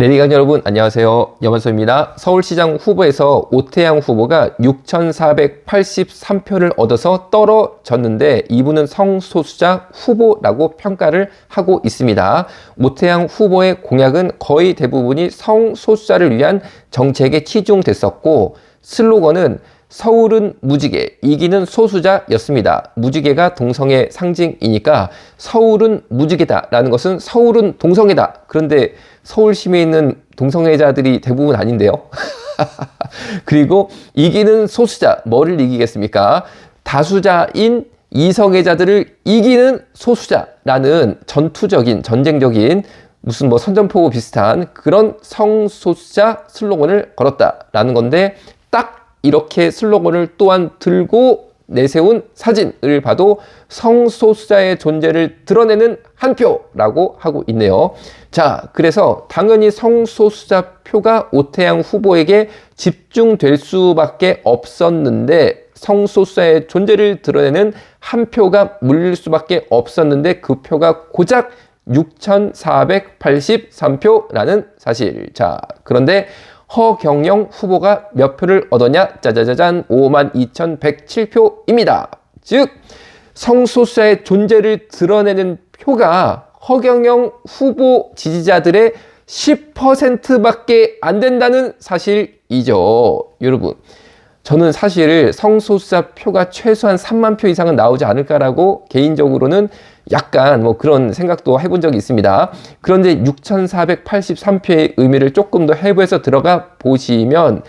레디간 여러분 안녕하세요. 염원서입니다. 서울시장 후보에서 오태양 후보가 6,483표를 얻어서 떨어졌는데 이분은 성소수자 후보라고 평가를 하고 있습니다. 오태양 후보의 공약은 거의 대부분이 성소수자를 위한 정책에 치중됐었고 슬로건은 서울은 무지개, 이기는 소수자였습니다. 무지개가 동성애 상징이니까 서울은 무지개다라는 것은 서울은 동성애다. 그런데 서울시민에 있는 동성애자들이 대부분 아닌데요. 그리고 이기는 소수자, 뭐를 이기겠습니까? 다수자인 이성애자들을 이기는 소수자라는 전투적인, 전쟁적인 무슨 뭐 선전포고 비슷한 그런 성소수자 슬로건을 걸었다라는 건데 딱 이렇게 슬로건을 또한 들고 내세운 사진을 봐도 성소수자의 존재를 드러내는 한 표라고 하고 있네요. 자, 그래서 당연히 성소수자 표가 오태양 후보에게 집중될 수밖에 없었는데 성소수자의 존재를 드러내는 한 표가 물릴 수밖에 없었는데 그 표가 고작 6,483표라는 사실. 자, 그런데 허경영 후보가 몇 표를 얻었냐? 짜자자잔 52,107표입니다. 즉 성소수자의 존재를 드러내는 표가 허경영 후보 지지자들의 10%밖에 안 된다는 사실이죠. 여러분. 저는 사실 성소수자 표가 최소한 3만 표 이상은 나오지 않을까라고 개인적으로는 약간 뭐 그런 생각도 해본 적이 있습니다. 그런데 6,483표의 의미를 조금 더 해부해서 들어가 보시면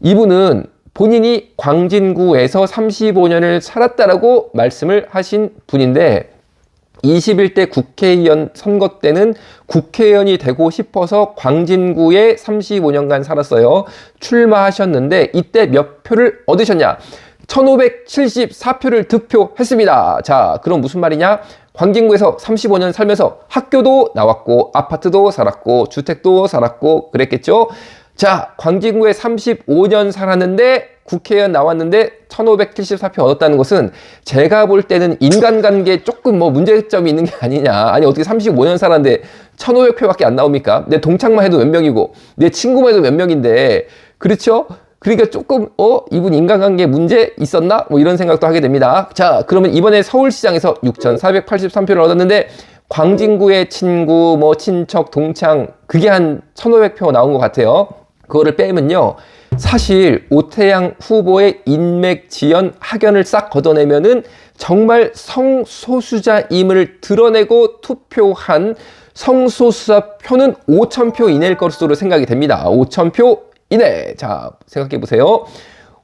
이분은 본인이 광진구에서 35년을 살았다라고 말씀을 하신 분인데 21대 국회의원 선거 때는 국회의원이 되고 싶어서 광진구에 35년간 살았어요. 출마하셨는데 이때 몇 표를 얻으셨냐? 1574표를 득표했습니다. 자, 그럼 무슨 말이냐? 광진구에서 35년 살면서 학교도 나왔고, 아파트도 살았고, 주택도 살았고, 그랬겠죠? 자, 광진구에 35년 살았는데 국회의원 나왔는데 1574표 얻었다는 것은 제가 볼 때는 인간관계에 조금 뭐 문제점이 있는 게 아니냐. 아니, 어떻게 35년 살았는데 1500표밖에 안 나옵니까? 내 동창만 해도 몇 명이고, 내 친구만 해도 몇 명인데, 그렇죠? 그러니까 조금, 어, 이분 인간관계 문제 있었나? 뭐 이런 생각도 하게 됩니다. 자, 그러면 이번에 서울시장에서 6,483표를 얻었는데, 광진구의 친구, 뭐 친척, 동창, 그게 한 1,500표 나온 것 같아요. 그거를 빼면요. 사실 오태양 후보의 인맥 지연 학연을 싹 걷어내면은 정말 성소수자임을 드러내고 투표한 성소수자 표는 5천표 이내일 것으로 생각이 됩니다. 5천표 이내. 자, 생각해 보세요.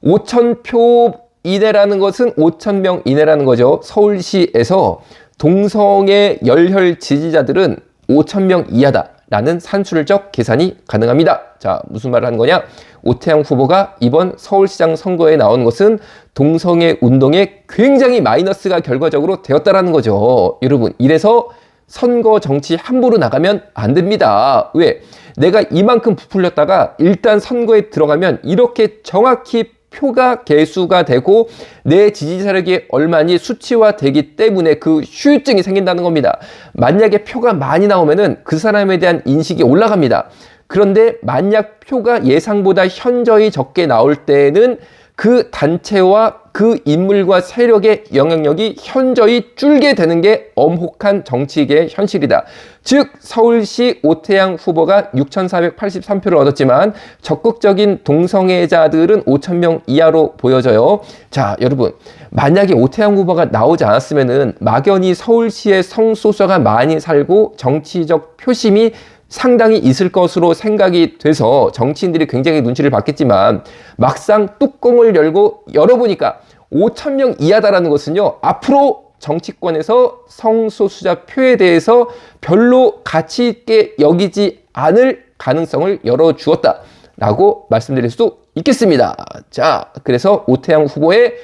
5천표 이내라는 것은 5천명 이내라는 거죠. 서울시에서 동성애 열혈 지지자들은 5천명 이하다. 라는 산술적 계산이 가능합니다. 자, 무슨 말을 하는 거냐? 오태양 후보가 이번 서울시장 선거에 나온 것은 동성애 운동에 굉장히 마이너스가 결과적으로 되었다라는 거죠. 여러분, 이래서 선거 정치 함부로 나가면 안 됩니다. 왜? 내가 이만큼 부풀렸다가 일단 선거에 들어가면 이렇게 정확히 표가 개수가 되고 내 지지 세력이 얼마니 수치화되기 때문에 그 휴유증이 생긴다는 겁니다. 만약에 표가 많이 나오면은 그 사람에 대한 인식이 올라갑니다. 그런데 만약 표가 예상보다 현저히 적게 나올 때는 그 단체와 그 인물과 세력의 영향력이 현저히 줄게 되는 게 엄혹한 정치계의 현실이다. 즉 서울시 오태양 후보가 6,483표를 얻었지만 적극적인 동성애자들은 5,000명 이하로 보여져요. 자, 여러분. 만약에 오태양 후보가 나오지 않았으면은 막연히 서울시에 성소수가 많이 살고 정치적 표심이 상당히 있을 것으로 생각이 돼서 정치인들이 굉장히 눈치를 봤겠지만 막상 뚜껑을 열고 열어보니까 5천 명 이하다라는 것은요 앞으로 정치권에서 성소수자 표에 대해서 별로 가치 있게 여기지 않을 가능성을 열어주었다. 라고 말씀드릴 수 있겠습니다. 자, 그래서 오태양 후보의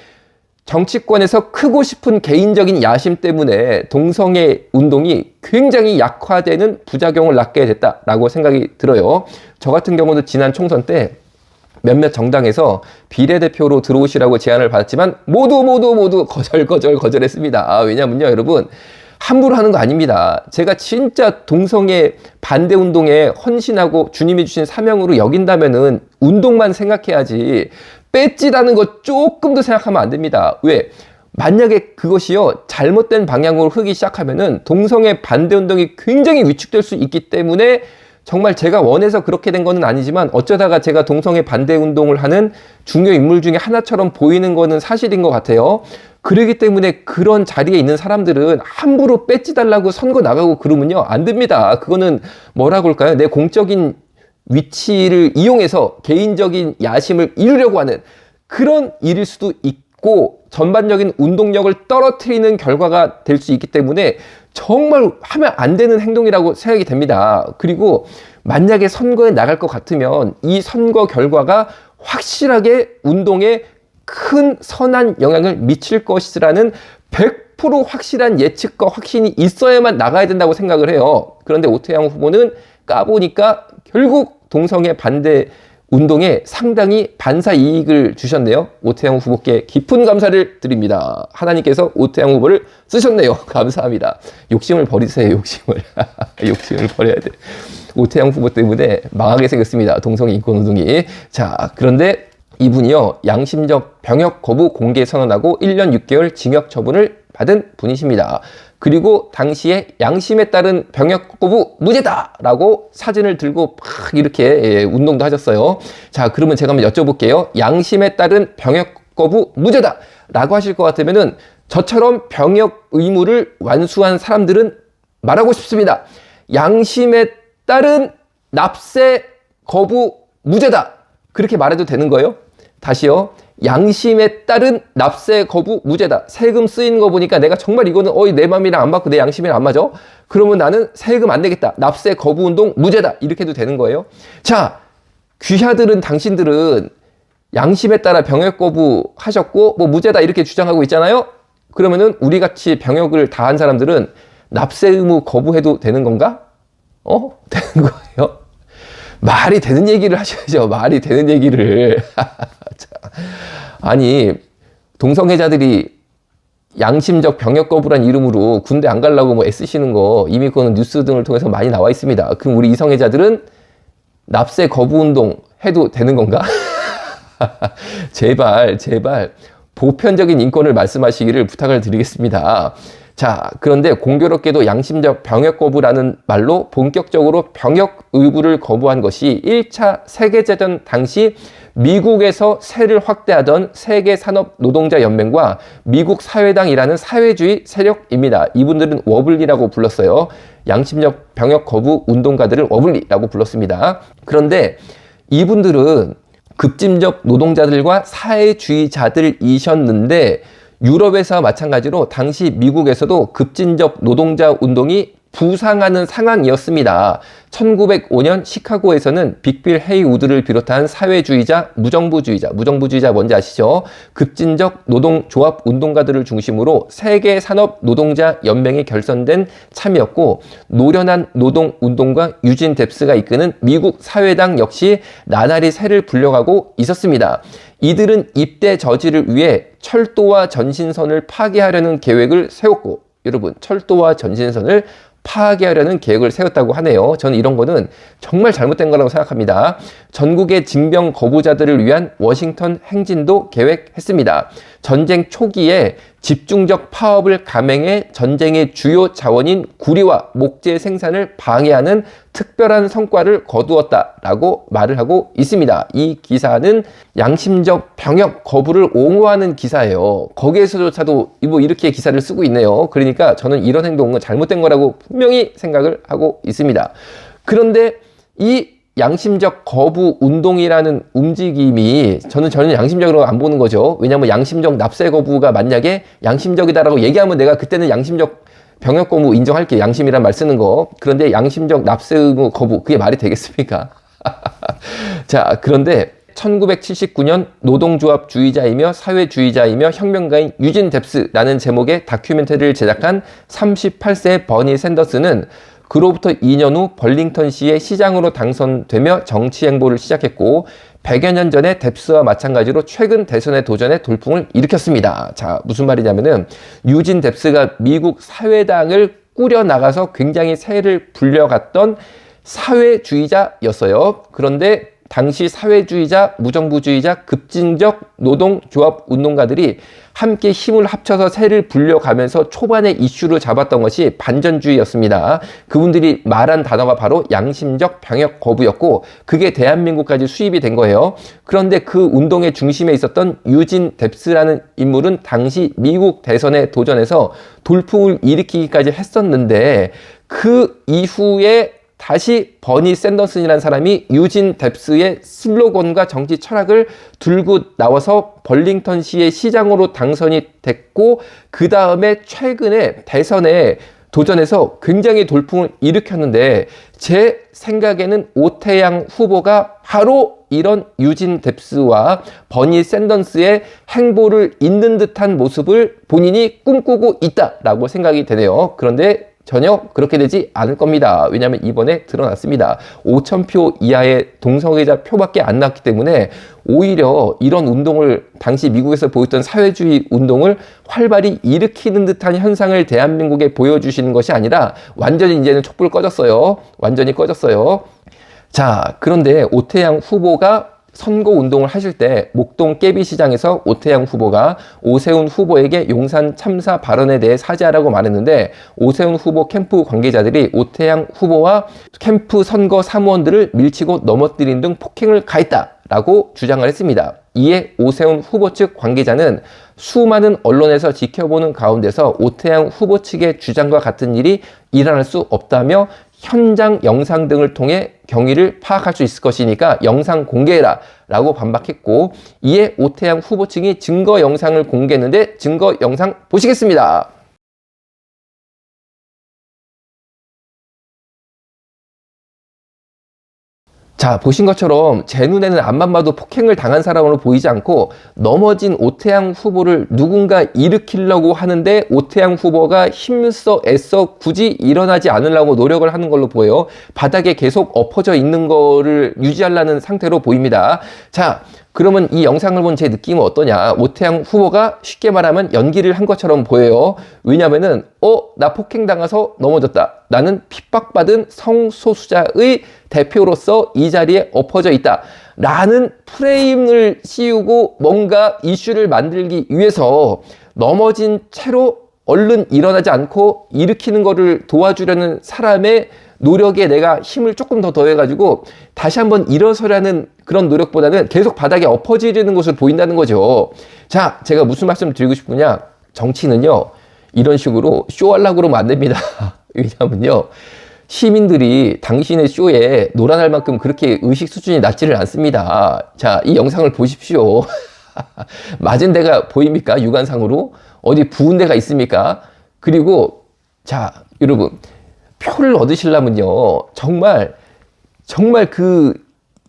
정치권에서 크고 싶은 개인적인 야심 때문에 동성애 운동이 굉장히 약화되는 부작용을 낳게 됐다라고 생각이 들어요. 저 같은 경우도 지난 총선 때 몇몇 정당에서 비례대표로 들어오시라고 제안을 받았지만 모두 모두 모두 거절 거절 거절했습니다. 아, 왜냐면요, 여러분. 함부로 하는 거 아닙니다. 제가 진짜 동성애 반대 운동에 헌신하고 주님이 주신 사명으로 여긴다면은 운동만 생각해야지 뺏지라는 거 조금도 생각하면 안 됩니다. 왜? 만약에 그것이요 잘못된 방향으로 흐기 시작하면은 동성애 반대 운동이 굉장히 위축될 수 있기 때문에 정말 제가 원해서 그렇게 된 거는 아니지만 어쩌다가 제가 동성애 반대 운동을 하는 중요 인물 중에 하나처럼 보이는 거는 사실인 것 같아요. 그러기 때문에 그런 자리에 있는 사람들은 함부로 뺏지 달라고 선거 나가고 그러면요 안 됩니다. 그거는 뭐라고 할까요? 내 공적인 위치를 이용해서 개인적인 야심을 이루려고 하는 그런 일일 수도 있고 전반적인 운동력을 떨어뜨리는 결과가 될 수 있기 때문에 정말 하면 안 되는 행동이라고 생각이 됩니다. 그리고 만약에 선거에 나갈 것 같으면 이 선거 결과가 확실하게 운동에 큰 선한 영향을 미칠 것이라는 100% 확실한 예측과 확신이 있어야만 나가야 된다고 생각을 해요. 그런데 오태양 후보는 까보니까 결국 동성애 반대 운동에 상당히 반사 이익을 주셨네요. 오태양 후보께 깊은 감사를 드립니다. 하나님께서 오태양 후보를 쓰셨네요. 감사합니다. 욕심을 버리세요, 욕심을. 욕심을 버려야 돼. 오태양 후보 때문에 망하게 생겼습니다. 동성애 인권 운동이. 자, 그런데 이분이요, 양심적 병역 거부 공개 선언하고 1년 6개월 징역 처분을 받은 분이십니다. 그리고 당시에 양심에 따른 병역 거부 무죄다라고 사진을 들고 막 이렇게 예, 운동도 하셨어요. 자, 그러면 제가 한번 여쭤볼게요. 양심에 따른 병역 거부 무죄다라고 하실 것 같으면은 저처럼 병역 의무를 완수한 사람들은 말하고 싶습니다. 양심에 따른 납세 거부 무죄다. 그렇게 말해도 되는 거예요? 다시요. 양심에 따른 납세 거부 무죄다. 세금 쓰이는 거 보니까 내가 정말 이거는 어이 내 맘이랑 안 맞고 내 양심이랑 안 맞아. 그러면 나는 세금 안 내겠다. 납세 거부 운동 무죄다. 이렇게 해도 되는 거예요. 자, 귀하들은 당신들은 양심에 따라 병역 거부 하셨고 뭐 무죄다 이렇게 주장하고 있잖아요. 그러면은 우리 같이 병역을 다한 사람들은 납세 의무 거부해도 되는 건가? 어? 되는 거예요? 말이 되는 얘기를 하셔야죠. 말이 되는 얘기를. 아니, 동성애자들이 양심적 병역 거부란 이름으로 군대 안 가려고 뭐 애쓰시는 거 이미 그거는 뉴스 등을 통해서 많이 나와 있습니다. 그럼 우리 이성애자들은 납세 거부 운동 해도 되는 건가? 제발, 제발 보편적인 인권을 말씀하시기를 부탁을 드리겠습니다. 자, 그런데 공교롭게도 양심적 병역 거부라는 말로 본격적으로 병역 의무를 거부한 것이 1차 세계대전 당시 미국에서 세를 확대하던 세계 산업 노동자 연맹과 미국 사회당이라는 사회주의 세력입니다. 이분들은 워블리라고 불렀어요. 양심적 병역 거부 운동가들을 워블리라고 불렀습니다. 그런데 이분들은 급진적 노동자들과 사회주의자들이셨는데 유럽에서 마찬가지로 당시 미국에서도 급진적 노동자 운동이 부상하는 상황이었습니다. 1905년 시카고에서는 빅빌 헤이우드를 비롯한 사회주의자, 무정부주의자, 무정부주의자 뭔지 아시죠? 급진적 노동조합 운동가들을 중심으로 세계 산업 노동자 연맹이 결선된 참이었고 노련한 노동 운동가 유진 뎁스가 이끄는 미국 사회당 역시 나날이 새를 불려가고 있었습니다. 이들은 입대 저지를 위해 철도와 전신선을 파괴하려는 계획을 세웠고 여러분 철도와 전신선을 파괴하려는 계획을 세웠다고 하네요. 저는 이런 거는 정말 잘못된 거라고 생각합니다. 전국의 징병 거부자들을 위한 워싱턴 행진도 계획했습니다. 전쟁 초기에 집중적 파업을 감행해 전쟁의 주요 자원인 구리와 목재 생산을 방해하는 특별한 성과를 거두었다라고 말을 하고 있습니다. 이 기사는 양심적 병역 거부를 옹호하는 기사예요. 거기에서조차도 뭐 이렇게 기사를 쓰고 있네요. 그러니까 저는 이런 행동은 잘못된 거라고 분명히 생각을 하고 있습니다. 그런데 이 양심적 거부 운동이라는 움직임이 저는 전혀 양심적으로 안 보는 거죠. 왜냐하면 양심적 납세 거부가 만약에 양심적이다라고 얘기하면 내가 그때는 양심적 병역 거부 인정할게 양심이란 말 쓰는 거. 그런데 양심적 납세 의무 거부 그게 말이 되겠습니까? 자 그런데 1979년 노동조합주의자이며 사회주의자이며 혁명가인 유진 뎁스라는 제목의 다큐멘터리를 제작한 38세 버니 샌더스는 그로부터 2년 후 벌링턴시의 시장으로 당선되며 정치 행보를 시작했고 100여 년 전에 뎁스와 마찬가지로 최근 대선에 도전해 돌풍을 일으켰습니다. 자, 무슨 말이냐면은 유진 뎁스가 미국 사회당을 꾸려 나가서 굉장히 새를 불려갔던 사회주의자였어요. 그런데 당시 사회주의자, 무정부주의자, 급진적 노동조합 운동가들이 함께 힘을 합쳐서 새를 불려가면서 초반에 이슈로 잡았던 것이 반전주의였습니다. 그분들이 말한 단어가 바로 양심적 병역 거부였고 그게 대한민국까지 수입이 된 거예요. 그런데 그 운동의 중심에 있었던 유진 뎁스라는 인물은 당시 미국 대선에 도전해서 돌풍을 일으키기까지 했었는데 그 이후에 다시 버니 샌더슨이라는 사람이 유진 뎁스의 슬로건과 정치 철학을 들고 나와서 벌링턴시의 시장으로 당선이 됐고 그 다음에 최근에 대선에 도전해서 굉장히 돌풍을 일으켰는데 제 생각에는 오태양 후보가 바로 이런 유진 뎁스와 버니 샌던스의 행보를 잇는 듯한 모습을 본인이 꿈꾸고 있다라고 생각이 되네요. 그런데 전혀 그렇게 되지 않을 겁니다. 왜냐하면 이번에 드러났습니다. 5천표 이하의 동성애자 표밖에 안 났기 때문에 오히려 이런 운동을 당시 미국에서 보였던 사회주의 운동을 활발히 일으키는 듯한 현상을 대한민국에 보여주시는 것이 아니라 완전히 이제는 촛불 꺼졌어요. 완전히 꺼졌어요. 자, 그런데 오태양 후보가 선거 운동을 하실 때 목동 깨비시장에서 오태양 후보가 오세훈 후보에게 용산 참사 발언에 대해 사죄하라고 말했는데 오세훈 후보 캠프 관계자들이 오태양 후보와 캠프 선거 사무원들을 밀치고 넘어뜨린 등 폭행을 가했다 라고 주장을 했습니다. 이에 오세훈 후보 측 관계자는 수많은 언론에서 지켜보는 가운데서 오태양 후보 측의 주장과 같은 일이 일어날 수 없다며 현장 영상 등을 통해 경위를 파악할 수 있을 것이니까 영상 공개해라 라고 반박했고 이에 오태양 후보 측이 증거 영상을 공개했는데 증거 영상 보시겠습니다. 자, 보신 것처럼 제 눈에는 앞만 봐도 폭행을 당한 사람으로 보이지 않고 넘어진 오태양 후보를 누군가 일으키려고 하는데 오태양 후보가 힘써 애써 굳이 일어나지 않으려고 노력을 하는 걸로 보여요. 바닥에 계속 엎어져 있는 거를 유지하려는 상태로 보입니다. 자, 그러면 이 영상을 본 제 느낌은 어떠냐? 오태양 후보가 쉽게 말하면 연기를 한 것처럼 보여요. 왜냐면은, 어, 나 폭행당해서 넘어졌다. 나는 핍박받은 성소수자의 대표로서 이 자리에 엎어져 있다. 라는 프레임을 씌우고 뭔가 이슈를 만들기 위해서 넘어진 채로 얼른 일어나지 않고 일으키는 거를 도와주려는 사람의 노력에 내가 힘을 조금 더 더해가지고 다시 한번 일어서려는 그런 노력보다는 계속 바닥에 엎어지려는 것을 보인다는 거죠. 자, 제가 무슨 말씀을 드리고 싶으냐. 정치는요, 이런 식으로 쇼하려고 그러면 안 됩니다. 왜냐면요. 시민들이 당신의 쇼에 놀아날 만큼 그렇게 의식 수준이 낮지를 않습니다. 자, 이 영상을 보십시오. 맞은 데가 보입니까? 육안상으로? 어디 부은 데가 있습니까? 그리고, 자, 여러분. 표를 얻으시려면요. 정말, 정말 그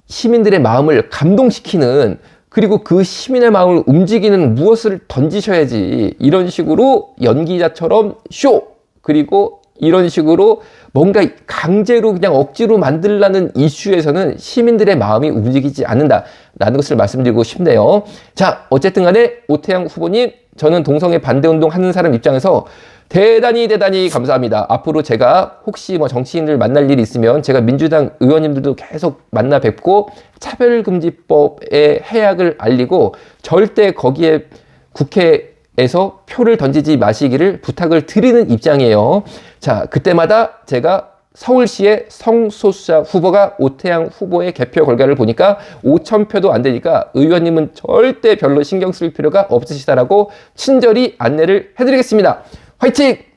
시민들의 마음을 감동시키는 그리고 그 시민의 마음을 움직이는 무엇을 던지셔야지 이런 식으로 연기자처럼 쇼 그리고 이런 식으로 뭔가 강제로 그냥 억지로 만들라는 이슈에서는 시민들의 마음이 움직이지 않는다라는 것을 말씀드리고 싶네요. 자, 어쨌든 간에 오태양 후보님, 저는 동성애 반대 운동 하는 사람 입장에서 대단히 대단히 감사합니다. 앞으로 제가 혹시 뭐 정치인을 만날 일이 있으면 제가 민주당 의원님들도 계속 만나 뵙고 차별금지법의 해약을 알리고 절대 거기에 국회에서 표를 던지지 마시기를 부탁을 드리는 입장이에요. 자, 그때마다 제가 서울시의 성소수자 후보가 오태양 후보의 개표 결과를 보니까 5천 표도 안 되니까 의원님은 절대 별로 신경 쓸 필요가 없으시다라고 친절히 안내를 해드리겠습니다. 화이팅!